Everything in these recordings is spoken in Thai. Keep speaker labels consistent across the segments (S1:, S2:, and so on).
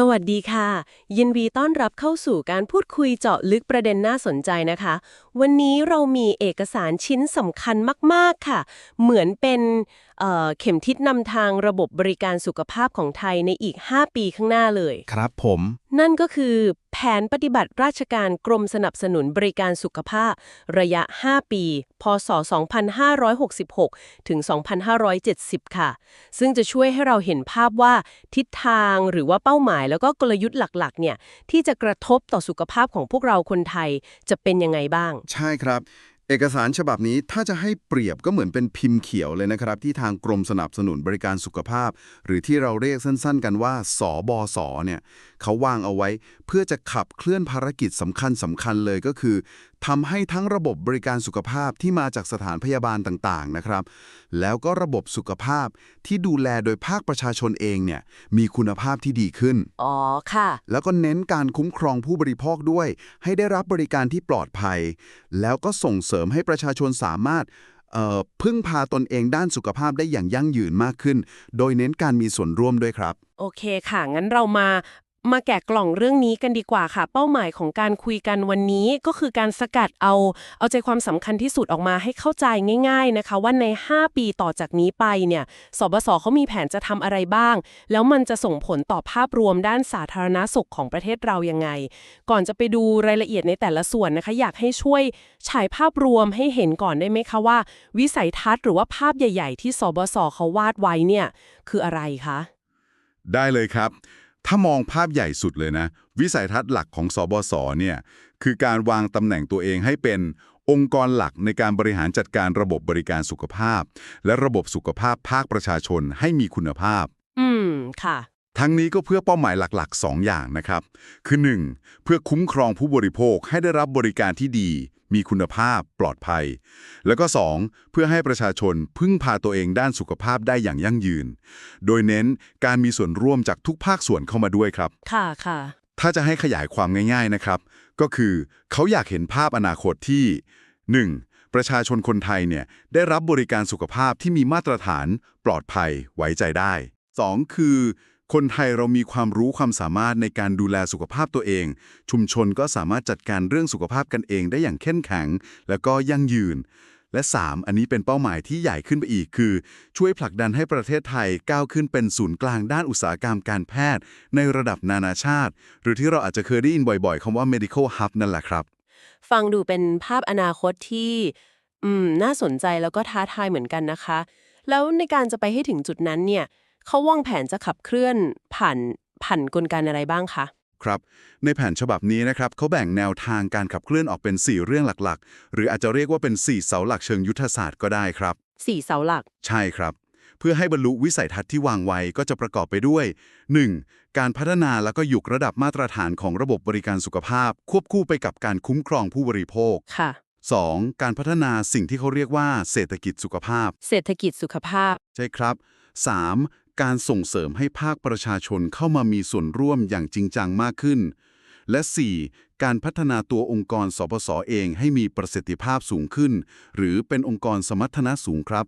S1: สวัสดีค่ะ ยินดีต้อนรับเข้าสู่การพูดคุยเจาะลึกประเด็นน่าสนใจนะคะ วันนี้เรามีเอกสารชิ้นสำคัญมาก ๆ ค่ะ เหมือนเป็น เอ่อเข็มทิศนำทางระบบบริการสุขภาพของไทยในอีก 5 ปีข้างหน้าเลย
S2: ครับผม
S1: นั่นก็คือแผนปฏิบัติราชการกรมสนับสนุนบริการสุขภาพ ระยะ 5 ปี พศ 2566 ถึง 2570 ค่ะ ซึ่งจะช่วยให้เราเห็นภาพว่าทิศทางหรือว่าเป้าหมายแล้วก็กลยุทธ์หลักๆ เนี่ยที่จะกระทบต่อสุขภาพของพวกเราคนไทยจะเป็นยังไงบ้าง
S2: ใช่ครับ เอกสารฉบับนี้ถ้าจะให้เปรียบก็เหมือนเป็นพิมพ์เขียวเลยนะครับ ที่ทางกรมสนับสนุนบริการสุขภาพ หรือที่เราเรียกสั้นๆ กันว่า สบสเนี่ยเขาวางเอาไว้เพื่อจะขับเคลื่อนภารกิจสำคัญสำคัญเลยก็คือทำให้ทั้งระบบบริการสุขภาพที่มาจากสถานพยาบาลต่างๆนะครับ แล้วก็ระบบสุขภาพที่ดูแลโดยภาคประชาชนเองเนี่ยมีคุณภาพที่ดีขึ้น
S1: อ๋อค่ะ
S2: แล้วก็เน้นการคุ้มครองผู้บริโภคด้วย ให้ได้รับบริการที่ปลอดภัย แล้วก็ส่งเสริมให้ประชาชนสามารถเอ่อพึ่งพาตนเองด้านสุขภาพได้อย่างยั่งยืนมากขึ้น โดยเน้นการมีส่วนร่วมด้วยครับ
S1: โอเคค่ะ งั้นเรามา มาแกะกล่องเรื่องนี้กันดีกว่าค่ะ เป้าหมายของการคุยกันวันนี้ก็คือการสกัดเอา เอาใจความสำคัญที่สุดออกมาให้เข้าใจง่าย ๆนะคะ ว่าใน 5 ปีต่อจากนี้ไปเนี่ยสบสเขามีแผนจะทำอะไรบ้าง แล้วมันจะส่งผลต่อภาพรวมด้านสาธารณสุขของประเทศเรายังไง ก่อนจะไปดูรายละเอียดในแต่ละส่วนนะคะ อยากให้ช่วยฉายภาพรวมให้เห็นก่อนได้ไหมคะว่า วิสัยทัศน์หรือว่าภาพใหญ่ ๆ ที่สบสเขาวาดไว้เนี่ยคืออะไรคะ
S3: ได้เลยครับ ถ้ามองภาพใหญ่สุดเลยนะ วิสัยทัศน์หลักของสบสเนี่ยคือการวางตำแหน่งตัวเองให้เป็นองค์กรหลักในการบริหารจัดการระบบบริการสุขภาพ และระบบสุขภาพภาคประชาชนให้มีคุณภาพ
S1: อืม ค่ะ
S3: ทั้งนี้ก็เพื่อเป้าหมายหลักๆ 2 อย่างนะครับ คือ 1. เพื่อคุ้มครองผู้บริโภคให้ได้รับบริการที่ดี มีคุณภาพ ปลอดภัย แล้วก็ 2. เพื่อให้ประชาชนพึ่งพาตัวเองด้านสุขภาพได้อย่างยั่งยืน โดยเน้นการมีส่วนร่วมจากทุกภาคส่วนเข้ามาด้วยครับ
S1: ค่ะค่ะ
S3: ถ้าจะให้ขยายความง่าย ๆนะครับ ก็คือเขาอยากเห็นภาพอนาคตที่ 1. ประชาชนคนไทยเนี่ยได้รับบริการสุขภาพที่มีมาตรฐาน ปลอดภัย ไว้ใจได้ 2. คือ คนไทยเรามีความรู้ความสามารถในการดูแลสุขภาพตัวเอง ชุมชนก็สามารถจัดการเรื่องสุขภาพกันเองได้อย่างเข้มแข็ง แล้วก็ยั่งยืน และ 3. อันนี้เป็นเป้าหมายที่ใหญ่ขึ้นไปอีกคือ ช่วยผลักดันให้ประเทศไทยก้าวขึ้นเป็นศูนย์กลางด้านอุตสาหกรรมการแพทย์ ในระดับนานาชาติ หรือที่เราอาจจะเคยได้ยินบ่อยๆคำว่า medical hub นั่นแหละครับ
S1: ฟังดูเป็นภาพอนาคตที่อืมน่าสนใจแล้วก็ท้าทายเหมือนกันนะคะ แล้วในการจะไปให้ถึงจุดนั้นเนี่ย เขาวางแผนจะขับเคลื่อนผ่านผ่านกลไกอะไรบ้างคะ
S3: ครับ ในแผนฉบับนี้นะครับเขาแบ่งแนวทางการขับเคลื่อนออกเป็น 4 เรื่องหลักๆ หรืออาจจะเรียกว่าเป็น 4 เสาหลักเชิงยุทธศาสตร์ก็ได้ครับ
S1: สี่เสาหลัก
S3: ใช่ครับ เพื่อให้บรรลุวิสัยทัศน์ที่วางไว้ก็จะประกอบไปด้วย 1. การพัฒนาแล้วก็ยกระดับมาตรฐานของระบบบริการสุขภาพ ควบคู่ไปกับการคุ้มครองผู้บริโภค
S1: ค่ะ
S3: 2. การพัฒนาสิ่งที่เขาเรียกว่า เศรษฐกิจสุขภาพ
S1: เศรษฐกิจสุขภาพ
S3: ใช่ครับ 3. การส่งเสริมให้ภาคประชาชนเข้ามามีส่วนร่วมอย่างจริงจังมากขึ้น และ 4. การพัฒนาตัวองค์กรสปสเองให้มีประสิทธิภาพสูงขึ้น หรือเป็นองค์กรสมรรถนะสูงครับ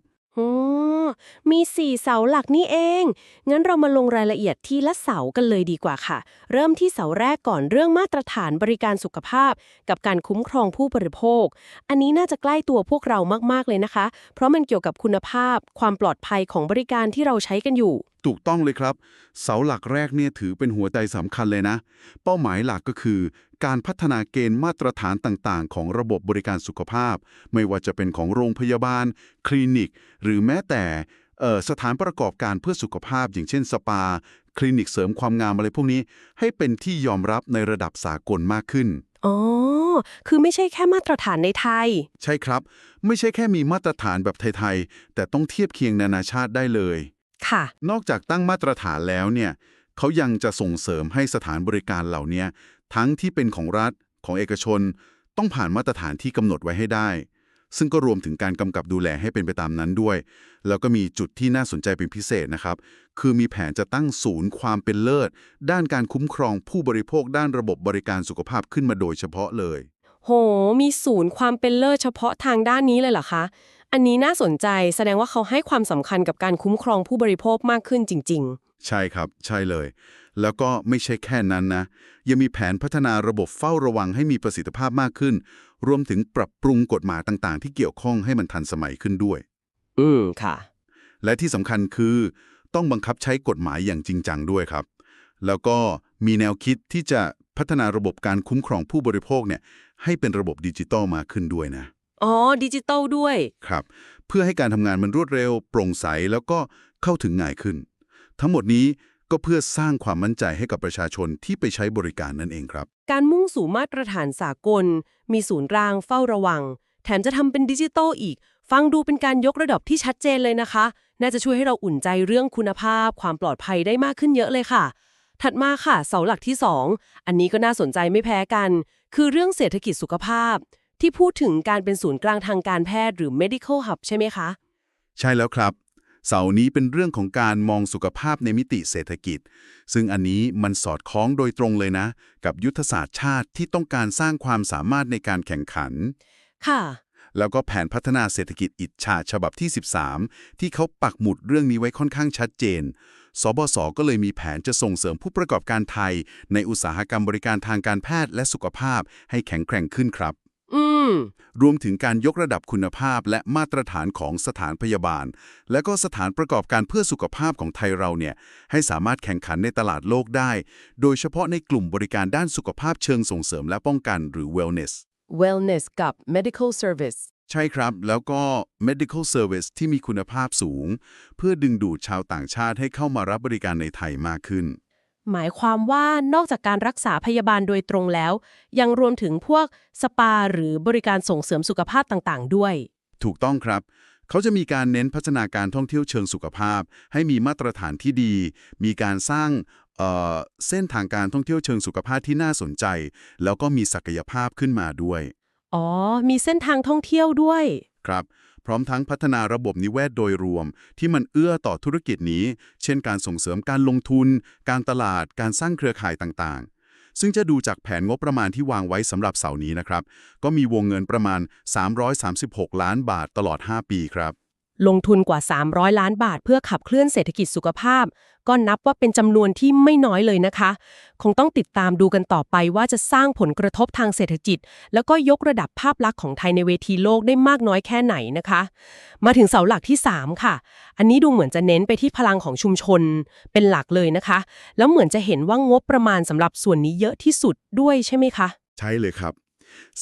S1: มีสี่เสาหลักนี่เอง งั้นเรามาลงรายละเอียดทีละเสากันเลยดีกว่าค่ะ เริ่มที่เสาแรกก่อนเรื่องมาตรฐานบริการสุขภาพ กับการคุ้มครองผู้บริโภค อันนี้น่าจะใกล้ตัวพวกเรามากๆเลยนะคะ เพราะมันเกี่ยวกับคุณภาพ ความปลอดภัยของบริการที่เราใช้กันอยู่
S3: ถูกต้องเลยครับ เสาหลักแรกเนี่ยถือเป็นหัวใจสำคัญเลยนะ เป้าหมายหลักก็คือ การพัฒนาเกณฑ์มาตรฐานต่างๆ ของระบบบริการสุขภาพ ไม่ว่าจะเป็นของโรงพยาบาล คลินิก หรือแม้แต่เอ่อสถานประกอบการเพื่อสุขภาพ อย่างเช่นสปา คลินิกเสริมความงามอะไรพวกนี้ ให้เป็นที่ยอมรับในระดับสากลมากขึ้น
S1: อ๋อ คือไม่ใช่แค่มาตรฐานในไทย
S3: ใช่ครับ ไม่ใช่แค่มีมาตรฐานแบบไทย ๆ แต่ต้องเทียบเคียงนานาชาติได้เลย
S1: ค่ะ
S3: นอกจากตั้งมาตรฐานแล้วเนี่ยเขายังจะส่งเสริมให้สถานบริการเหล่านี้ ทั้งที่เป็นของรัฐของเอกชน ต้องผ่านมาตรฐานที่กำหนดไว้ให้ได้ ซึ่งก็รวมถึงการกำกับดูแลให้เป็นไปตามนั้นด้วย แล้วก็มีจุดที่น่าสนใจเป็นพิเศษนะครับ คือมีแผนจะตั้งศูนย์ความเป็นเลิศ ด้านการคุ้มครองผู้บริโภคด้านระบบบริการสุขภาพขึ้นมาโดยเฉพาะเลย
S1: โห มีศูนย์ความเป็นเลิศเฉพาะทางด้านนี้เลยเหรอคะ อันนี้น่าสนใจแสดงว่าเขาให้ความสำคัญกับการคุ้มครองผู้บริโภคมากขึ้นจริง
S3: ใช่ครับ ใช่เลย แล้วก็ไม่ใช่แค่นั้นนะ ยังมีแผนพัฒนาระบบเฝ้าระวังให้มีประสิทธิภาพมากขึ้น รวมถึงปรับปรุงกฎหมายต่างๆ ที่เกี่ยวข้องให้มันทันสมัยขึ้นด้วย
S1: อืมค่ะ
S3: และที่สำคัญคือ ต้องบังคับใช้กฎหมายอย่างจริงจังด้วยครับ แล้วก็มีแนวคิดที่จะพัฒนาระบบการคุ้มครองผู้บริโภคเนี่ย ให้เป็นระบบดิจิตอลมากขึ้นด้วยนะ
S1: อ๋อ ดิจิตอลด้วย
S3: ครับ เพื่อให้การทำงานมันรวดเร็ว โปร่งใสแล้วก็เข้าถึงง่ายขึ้น ทั้งหมดนี้ก็เพื่อสร้างความมั่นใจให้กับประชาชนที่ไปใช้บริการนั่นเองครับ
S1: การมุ่งสู่มาตรฐานสากล มีศูนย์กลางเฝ้าระวัง แถมจะทำเป็นดิจิตอลอีก ฟังดูเป็นการยกระดับที่ชัดเจนเลยนะคะ น่าจะช่วยให้เราอุ่นใจเรื่องคุณภาพ ความปลอดภัยได้มากขึ้นเยอะเลยค่ะ ถัดมาค่ะ เสาหลักที่ 2อันนี้ก็น่าสนใจไม่แพ้กัน คือเรื่องเศรษฐกิจสุขภาพ ที่พูดถึงการเป็นศูนย์กลางทางการแพทย์หรือ medical hub ใช่ไหมคะ
S3: ใช่แล้วครับ เสาร์นี้เป็นเรื่องของการมองสุขภาพในมิติเศรษฐกิจ ซึ่งอันนี้มันสอดคล้องโดยตรงเลยนะ กับยุทธศาสตร์ชาติที่ต้องการสร้างความสามารถในการแข่งขัน
S1: ค่ะ
S3: แล้วก็แผนพัฒนาเศรษฐกิจอิจฉาฉบับที่ 13 ที่เขาปักหมุดเรื่องนี้ไว้ค่อนข้างชัดเจน สบสก็เลยมีแผนจะส่งเสริมผู้ประกอบการไทย ในอุตสาหกรรมบริการทางการแพทย์และสุขภาพให้แข็งแกร่งขึ้นครับ
S1: อืม
S3: รวมถึงการยกระดับคุณภาพและมาตรฐานของสถานพยาบาล และก็สถานประกอบการเพื่อสุขภาพของไทยเราเนี่ยให้สามารถแข่งขันในตลาดโลกได้ โดยเฉพาะในกลุ่มบริการด้านสุขภาพเชิงส่งเสริมและป้องกันหรือ wellness
S1: wellness กับ medical service
S3: ใช่ครับ แล้วก็ medical service ที่มีคุณภาพสูง เพื่อดึงดูดชาวต่างชาติให้เข้ามารับบริการในไทยมากขึ้น
S1: หมายความว่านอกจากการรักษาพยาบาลโดยตรงแล้ว ยังรวมถึงพวกสปาหรือบริการส่งเสริมสุขภาพต่างๆ ด้วย
S3: ถูกต้องครับ เขาจะมีการเน้นพัฒนาการท่องเที่ยวเชิงสุขภาพ ให้มีมาตรฐานที่ดี มีการสร้างเอ่อเส้นทางการท่องเที่ยวเชิงสุขภาพที่น่าสนใจ แล้วก็มีศักยภาพขึ้นมาด้วย
S1: อ๋อ มีเส้นทางท่องเที่ยวด้วย
S3: ครับพ ร้อมทั้งพัฒนาระบบนิเวศโดยรวม ที่มันเอื้อต่อธุรกิจนี้ เช่นการส่งเสริมการลงทุน การตลาด การสร้างเครือข่ายต่างๆ ซึ่งจะดูจากแผนงบประมาณที่วางไว้สำหรับเสานี้นะครับ ก็มีวงเงินประมาณ 336 ล้านบาทตลอด 5 ปีครับ
S1: ลงทุนกว่า 300 ล้านบาท เพื่อขับเคลื่อนเศรษฐกิจสุขภาพ ก็นับว่าเป็นจำนวนที่ไม่น้อยเลยนะคะ คงต้องติดตามดูกันต่อไปว่าจะสร้างผลกระทบทางเศรษฐกิจ แล้วก็ยกระดับภาพลักษณ์ของไทยในเวทีโลกได้มากน้อยแค่ไหนนะคะ มาถึงเสาหลักที่ 3 ค่ะ อันนี้ดูเหมือนจะเน้นไปที่พลังของชุมชนเป็นหลักเลยนะคะ แล้วเหมือนจะเห็นว่างบประมาณสำหรับส่วนนี้เยอะที่สุดด้วยใช่ไหมคะ
S3: ใช่เลยครับ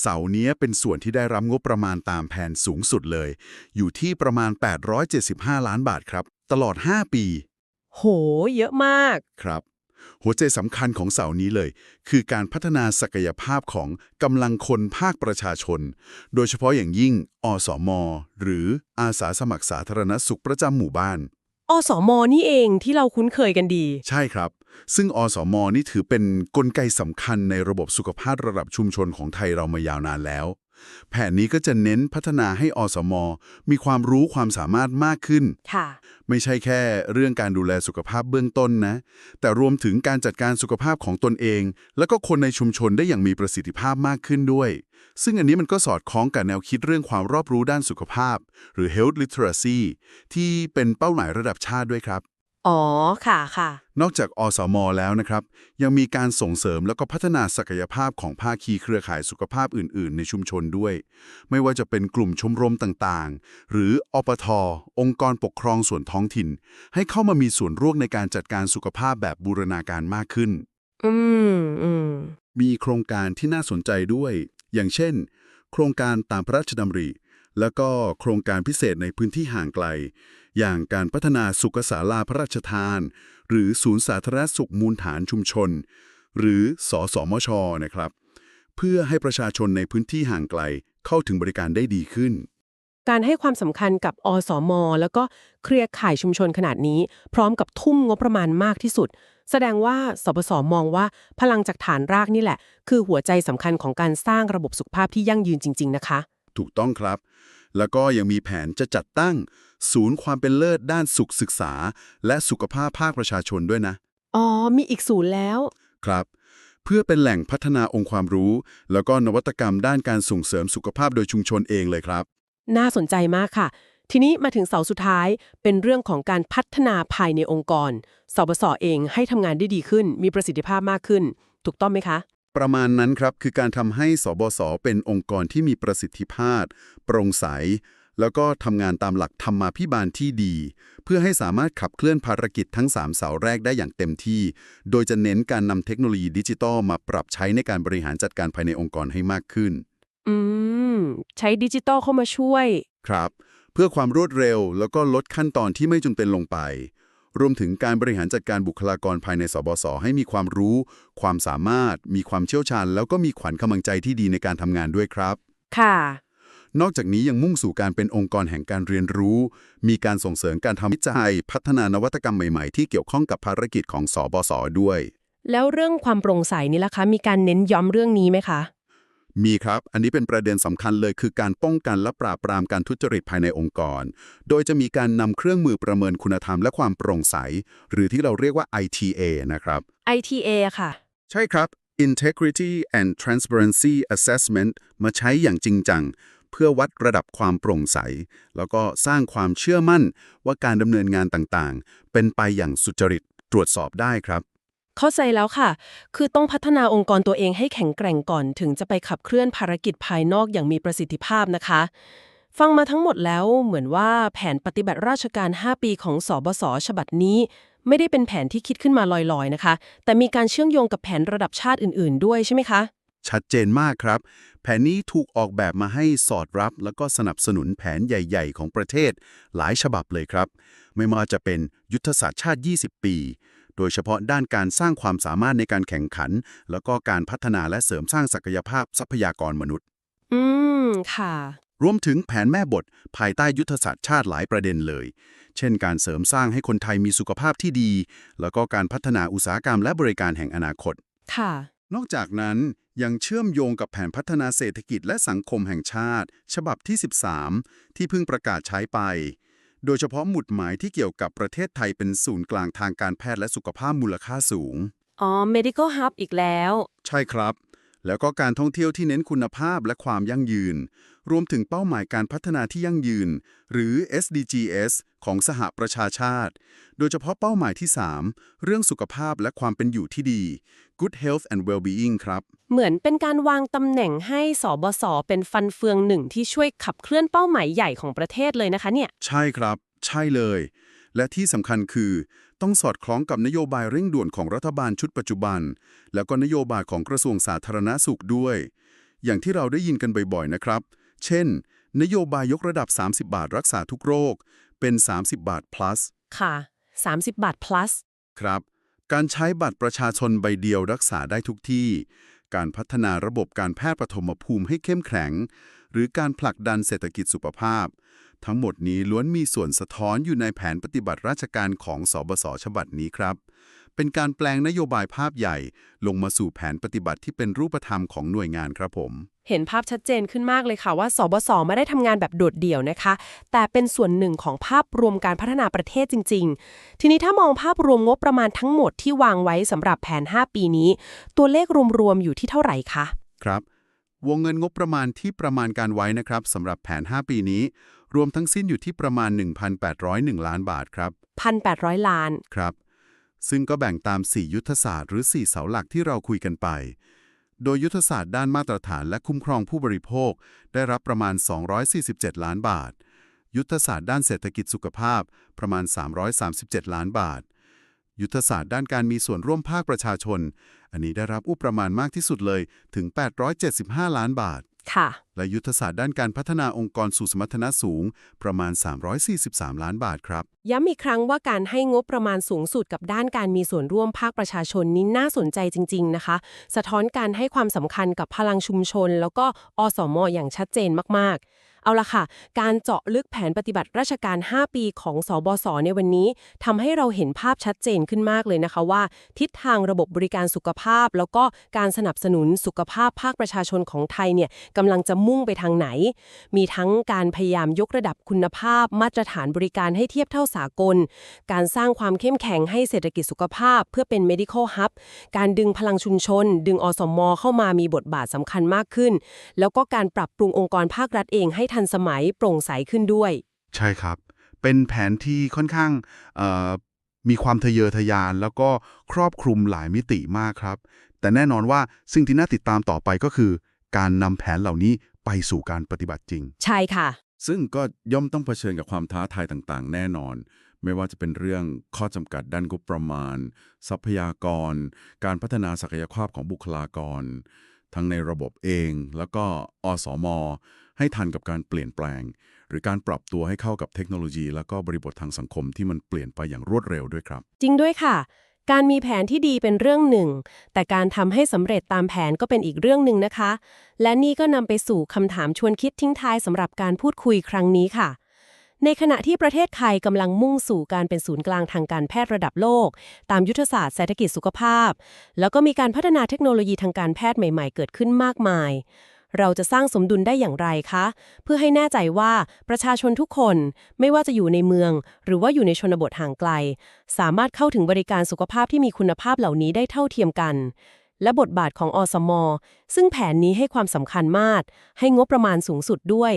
S3: เสาเนี้ยเป็นส่วนที่ได้รับงบประมาณตามแผนสูงสุดเลย อยู่ที่ประมาณ 875 ล้านบาทครับ ตลอด 5 ปี
S1: โห เยอะมาก
S3: ครับ หัวใจสำคัญของเสานี้เลย คือการพัฒนาศักยภาพของกำลังคนภาคประชาชน โดยเฉพาะอย่างยิ่ง อสม หรืออาสาสมัครสาธารณสุขประจำหมู่บ้าน
S1: อสมนี่เองที่เราคุ้นเคยกันดี
S3: ใช่ครับ ซึ่งอสมนี่ถือเป็นกลไกสำคัญในระบบสุขภาพระดับชุมชนของไทยเรามายาวนานแล้ว แผนนี้ก็จะเน้นพัฒนาให้อสม มีความรู้ความสามารถมากขึ้น
S1: ค่ะ
S3: ไม่ใช่แค่เรื่องการดูแลสุขภาพเบื้องต้นนะ แต่รวมถึงการจัดการสุขภาพของตนเอง แล้วก็คนในชุมชนได้อย่างมีประสิทธิภาพมากขึ้นด้วย ซึ่งอันนี้มันก็สอดคล้องกับแนวคิดเรื่องความรอบรู้ด้านสุขภาพ หรือ health literacy ที่เป็นเป้าหมายระดับชาติด้วยครับ
S1: อ๋อ ค่ะค่ะ
S3: นอกจากอสมแล้วนะครับ ยังมีการส่งเสริมแล้วก็พัฒนาศักยภาพของภาคีเครือข่ายสุขภาพอื่น ๆ ในชุมชนด้วย ไม่ว่าจะเป็นกลุ่มชมรมต่างๆ หรืออปทองค์กรปกครองส่วนท้องถิ่น ให้เข้ามามีส่วนร่วมในการจัดการสุขภาพแบบบูรณาการมากขึ้น
S1: อืมอืม
S3: มีโครงการที่น่าสนใจด้วย อย่างเช่น โครงการตามพระราชดำริ แล้วก็โครงการพิเศษในพื้นที่ห่างไกล อย่างการพัฒนาสุขศาลาพระราชทาน หรือศูนย์สาธารณสุขมูลฐานชุมชน หรือสสมชนะครับ เพื่อให้ประชาชนในพื้นที่ห่างไกลเข้าถึงบริการได้ดีขึ้น
S1: การให้ความสำคัญกับอสมแล้วก็เครือข่ายชุมชนขนาดนี้ พร้อมกับทุ่มงบประมาณมากที่สุด แสดงว่าสปสมองว่าพลังจากฐานรากนี่แหละ คือหัวใจสำคัญของการสร้างระบบสุขภาพที่ยั่งยืนจริง ๆ นะคะ
S3: ถูกต้องครับ แล้วก็ยังมีแผนจะจัดตั้ง ศูนย์ความเป็นเลิศด้านสุขศึกษา และสุขภาพภาคประชาชนด้วยนะ
S1: อ๋อ มีอีกศูนย์แล้ว
S3: ครับ เพื่อเป็นแหล่งพัฒนาองค์ความรู้ แล้วก็นวัตกรรมด้านการส่งเสริมสุขภาพโดยชุมชนเองเลยครับ
S1: น่าสนใจมากค่ะ ทีนี้มาถึงเสาสุดท้าย เป็นเรื่องของการพัฒนาภายในองค์กร สบสเองให้ทำงานได้ดีขึ้น มีประสิทธิภาพมากขึ้น ถูกต้องไหมคะ
S3: ประมาณนั้นครับคือการทำให้สบสเป็นองค์กรที่มีประสิทธิภาพโปร่งใส แล้วก็ทำงานตามหลักธรรมาภิบาลที่ดี เพื่อให้สามารถขับเคลื่อนภารกิจทั้ง 3 เสาแรกได้อย่างเต็มที่ โดยจะเน้นการนำเทคโนโลยีดิจิทัลมาปรับใช้ในการบริหารจัดการภายในองค์กรให้มากขึ้น
S1: อืม ใช้ดิจิตอลเข้ามาช่วย
S3: ครับ เพื่อความรวดเร็วแล้วก็ลดขั้นตอนที่ไม่จำเป็นลงไป รวมถึงการบริหารจัดการบุคลากรภายในสบสให้มีความรู้ ความสามารถ มีความเชี่ยวชาญ แล้วก็มีขวัญกำลังใจที่ดีในการทำงานด้วยครับ
S1: ค่ะ
S3: นอกจากนี้ยังมุ่งสู่การเป็นองค์กรแห่งการเรียนรู้ มีการส่งเสริมการทำวิจัย พัฒนานวัตกรรมใหม่ๆ ที่เกี่ยวข้องกับภารกิจของสบสด้วย
S1: แล้วเรื่องความโปร่งใสนี่ล่ะคะ มีการเน้นย้ำเรื่องนี้ไหมคะ
S3: มีครับ อันนี้เป็นประเด็นสำคัญเลยคือการป้องกันและปราบปรามการทุจริตภายในองค์กร โดยจะมีการนำเครื่องมือประเมินคุณธรรมและความโปร่งใส หรือที่เราเรียกว่า ITA นะครับ
S1: ITA ค่ะ
S3: ใช่ครับ Integrity and Transparency Assessment มาใช้อย่างจริงจัง เพื่อวัดระดับความโปร่งใส แล้วก็สร้างความเชื่อมั่นว่าการดำเนินงานต่างๆ เป็นไปอย่างสุจริตตรวจสอบได้ครับ
S1: เข้าใจแล้วค่ะ คือต้องพัฒนาองค์กรตัวเองให้แข็งแกร่งก่อน ถึงจะไปขับเคลื่อนภารกิจภายนอกอย่างมีประสิทธิภาพนะคะ ฟังมาทั้งหมดแล้วเหมือนว่าแผนปฏิบัติราชการ 5 ปีของสบสฉบับนี้ ไม่ได้เป็นแผนที่คิดขึ้นมาลอยๆนะคะ แต่มีการเชื่อมโยงกับแผนระดับชาติอื่น ๆ ด้วยใช่ไหมคะ
S3: ชัดเจนมากครับ แผนนี้ถูกออกแบบมาให้สอดรับ แล้วก็สนับสนุนแผนใหญ่ ๆ ของประเทศ หลายฉบับเลยครับ ไม่ว่าจะเป็นยุทธศาสตร์ชาติ 20 ปี โดยเฉพาะด้านการสร้างความสามารถในการแข่งขัน แล้วก็การพัฒนาและเสริมสร้างศักยภาพทรัพยากรมนุษย์
S1: อืม ค่ะ
S3: รวมถึงแผนแม่บท ภายใต้ยุทธศาสตร์ชาติหลายประเด็นเลย เช่น การเสริมสร้างให้คนไทยมีสุขภาพที่ดี แล้วก็การพัฒนาอุตสาหกรรมและบริการแห่งอนาคต
S1: ค่ะ
S3: นอกจากนั้นยังเชื่อมโยงกับแผนพัฒนาเศรษฐกิจและสังคมแห่งชาติ ฉบับที่ 13 ที่เพิ่งประกาศใช้ไป โดยเฉพาะหมุดหมายที่เกี่ยวกับประเทศไทยเป็นศูนย์กลางทางการแพทย์และสุขภาพมูลค่าสูง
S1: อ๋อ medical hub อีกแล้ว
S3: ใช่ครับ แล้วก็การท่องเที่ยวที่เน้นคุณภาพและความยั่งยืน รวมถึงเป้าหมายการพัฒนาที่ยั่งยืน หรือ SDGs ของสหประชาชาติ โดยเฉพาะเป้าหมายที่ 3 เรื่องสุขภาพและความเป็นอยู่ที่ดี Good Health and Well-being ครับ
S1: เหมือนเป็นการวางตำแหน่งให้สบสเป็นฟันเฟืองหนึ่งที่ช่วยขับเคลื่อนเป้าหมายใหญ่ของประเทศเลยนะคะเนี่ย
S3: ใช่ครับ ใช่เลย และที่สำคัญคือ ต้องสอดคล้องกับนโยบายเร่งด่วนของรัฐบาลชุดปัจจุบัน แล้วก็นโยบายของกระทรวงสาธารณสุขด้วย อย่างที่เราได้ยินกันบ่อยๆนะครับ เช่น นโยบายยกระดับ 30 บาทรักษาทุกโรค เป็น 30 บาท plus
S1: ค่ะ 30 บาท plus
S3: ครับ การใช้บัตรประชาชนใบเดียวรักษาได้ทุกที่ การพัฒนาระบบการแพทย์ปฐมภูมิให้เข้มแข็ง หรือการผลักดันเศรษฐกิจสุขภาพ ทั้งหมดนี้ล้วนมีส่วนสะท้อนอยู่ในแผนปฏิบัติราชการของสบสฉบับนี้ครับ เป็นการแปลงนโยบายภาพใหญ่ ลงมาสู่แผนปฏิบัติที่เป็นรูปธรรมของหน่วยงานครับผม
S1: เห็นภาพชัดเจนขึ้นมากเลยค่ะว่าสบสไม่ได้ทำงานแบบโดดเดี่ยวนะคะ แต่เป็นส่วนหนึ่งของภาพรวมการพัฒนาประเทศจริง ๆ ทีนี้ถ้ามองภาพรวมงบประมาณทั้งหมดที่วางไว้สำหรับแผน 5 ปีนี้ ตัวเลขรวมๆอยู่ที่เท่าไหร่คะ
S3: ครับ วงเงินงบประมาณที่ประมาณการไว้นะครับสำหรับแผน 5 ปีนี้ รวมทั้งสิ้นอยู่ที่ประมาณ 1,801 ล้านบาทครับ
S1: 1,800 ล้าน
S3: ครับ ซึ่งก็แบ่งตาม 4 ยุทธศาสตร์หรือ 4 เสาหลักที่เราคุยกันไป โดยยุทธศาสตร์ด้านมาตรฐานและคุ้มครองผู้บริโภค ได้รับประมาณ 247 ล้านบาท ยุทธศาสตร์ด้านเศรษฐกิจสุขภาพประมาณ 337 ล้านบาท ยุทธศาสตร์ด้านการมีส่วนร่วมภาคประชาชน อันนี้ได้รับอุปประมาณมากที่สุดเลยถึง 875 ล้านบาท
S1: ค่ะ
S3: และยุทธศาสตร์ด้านการพัฒนาองค์กรสู่สมรรถนะสูง ประมาณ 343 ล้านบาทครับ
S1: ย้ำอีกครั้งว่าการให้งบประมาณสูงสุดกับด้านการมีส่วนร่วมภาคประชาชนนี้น่าสนใจจริง ๆ นะคะ สะท้อนการให้ความสำคัญกับพลังชุมชน แล้วก็อสมอย่างชัดเจนมากๆ เอาละค่ะ การเจาะลึกแผนปฏิบัติราชการ 5 ปีของสบสในวันนี้ทำให้เราเห็นภาพชัดเจนขึ้นมากเลยนะคะว่า ทิศทางระบบบริการสุขภาพ แล้วก็การสนับสนุนสุขภาพภาคประชาชนของไทยเนี่ยกำลังจะมุ่งไปทางไหน มีทั้งการพยายามยกระดับคุณภาพ มาตรฐานบริการให้เทียบเท่าสากล การสร้างความเข้มแข็งให้เศรษฐกิจสุขภาพ เพื่อเป็น medical hub การดึงพลังชุมชน ดึงอสมเข้ามามีบทบาทสำคัญมากขึ้น แล้วก็การปรับปรุงองค์กรภาครัฐเองให้ทันสมัยโปร่งใสขึ้นด้วย
S4: ใช่ครับ เป็นแผนที่ค่อนข้างเอ่อมีความทะเยอทะยาน แล้วก็ครอบคลุมหลายมิติมากครับ แต่แน่นอนว่าสิ่งที่น่าติดตามต่อไปก็คือ การนำแผนเหล่านี้ไปสู่การปฏิบัติจริง
S1: ใช่ค่ะ
S3: ซึ่งก็ย่อมต้องเผชิญกับความท้าทายต่างๆ แน่นอน ไม่ว่าจะเป็นเรื่องข้อจำกัดด้านงบประมาณ ทรัพยากร การพัฒนาศักยภาพของบุคลากร ทั้งในระบบเอง แล้วก็อสมให้ทันกับการเปลี่ยนแปลง หรือการปรับตัวให้เข้ากับเทคโนโลยี แล้วก็บริบททางสังคมที่มันเปลี่ยนไปอย่างรวดเร็วด้วยครับ
S1: จริงด้วยค่ะ การมีแผนที่ดีเป็นเรื่องหนึ่ง แต่การทำให้สำเร็จตามแผนก็เป็นอีกเรื่องหนึ่งนะคะ และนี่ก็นำไปสู่คำถามชวนคิดทิ้งท้ายสำหรับการพูดคุยครั้งนี้ค่ะ ในขณะที่ประเทศไทยกำลังมุ่งสู่การเป็นศูนย์กลางทางการแพทย์ระดับโลก ตามยุทธศาสตร์เศรษฐกิจสุขภาพ แล้วก็มีการพัฒนาเทคโนโลยีทางการแพทย์ใหม่ ๆ เกิดขึ้นมากมาย เราจะสร้างสมดุลได้อย่างไรคะ เพื่อให้แน่ใจว่าประชาชนทุกคนไม่ว่าจะอยู่ในเมือง หรือว่าอยู่ในชนบทห่างไกล สามารถเข้าถึงบริการสุขภาพที่มีคุณภาพเหล่านี้ได้เท่าเทียมกัน และบทบาทของอสม ซึ่งแผนนี้ให้ความสำคัญมาก ให้งบประมาณสูงสุดด้วย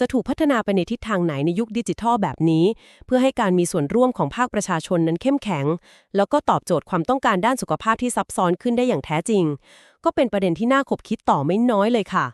S1: จะถูกพัฒนาไปในทิศทางไหนในยุคดิจิทัลแบบนี้ เพื่อให้การมีส่วนร่วมของภาคประชาชนนั้นเข้มแข็ง แล้วก็ตอบโจทย์ความต้องการด้านสุขภาพที่ซับซ้อนขึ้นได้อย่างแท้จริง ก็เป็นประเด็นที่น่าขบคิดต่อไม่น้อยเลยค่ะ